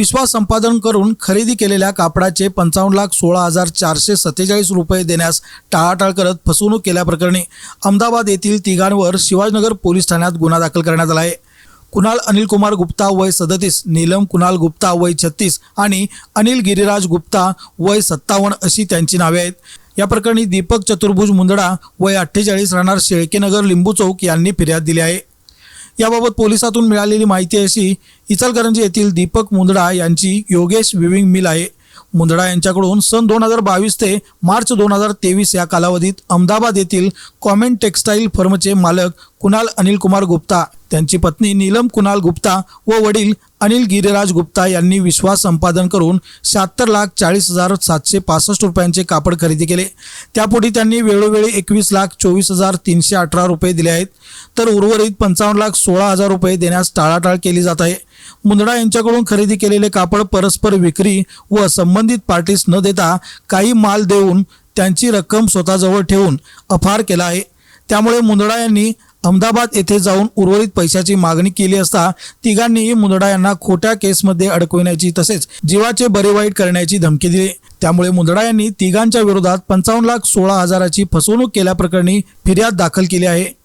विश्वास संपादन करून खरेदी केलेल्या कापडाचे पंचावन्न लाख सोळा हजार चारशे सत्तेचाळीस रुपये देण्यास टाळाटाळ करत फसवणूक केल्याप्रकरणी अहमदाबाद येथील तिघांवर शिवाजीनगर पोलीस ठाण्यात गुन्हा दाखल करण्यात आला आहे. कुणाल अनिल कुमार गुप्ता वय सदतीस नीलम कुणाल गुप्ता वय छत्तीस आणि अनिल गिरिराज गुप्ता वय सत्तावन्न अशी त्यांची नावे आहेत. या प्रकरणी दीपक चतुर्भुज मुंदडा वय अठ्ठेचाळीस राहणार शेळकेनगर लिंबू चौक यांनी फिर्याद दिली आहे. याबाबत पोलिसातून मिळालेली माहिती अशी इचलकरंजी येथील दीपक मुंदडा यांची योगेश विविंग मिल आहे. मुंदडा यांच्याकडून सन दोन हजार बावीस ते मार्च दोन हजार तेवीस या कालावधीत अहमदाबाद येथील कॉमेंट टेक्स्टाईल फर्मचे मालक कुणाल अनिल कुमार गुप्ता त्यांची पत्नी नीलम कुणाल गुप्ता व वडील अनिल गिरिराज गुप्ता यांनी विश्वास संपादन करून शहात्तर लाख चाळीस हजार सातशे पासष्ट रुपयांचे कापड खरेदी केले. त्यापुढे त्यांनी वेळोवेळी एकवीस लाख चोवीस हजार तीनशे अठरा रुपये दिले आहेत. तर उर्वरित पंचावन्न लाख सोळा हजार रुपये देण्यास टाळाटाळ केली जात आहे. मुंदडा यांच्याकडून खरेदी केलेले कापड परस्पर विक्री व संबंधित पार्टीस न देता काही माल देऊन त्यांची रक्कम स्वतःजवळ ठेवून अफार केला आहे. त्यामुळे मुंदडा यांनी अहमदाबाद येथे जाऊन उर्वरित पैशाची मागणी केली असता तिघांनीही मुंदडा यांना खोट्या केसमध्ये अडकविण्याची तसेच जीवाचे बरे वाईट करण्याची धमकी दिली. त्यामुळे मुंदडा यांनी तिघांच्या विरोधात पंचावन्न लाख सोळा हजाराची फसवणूक केल्याप्रकरणी फिर्याद दाखल केली आहे.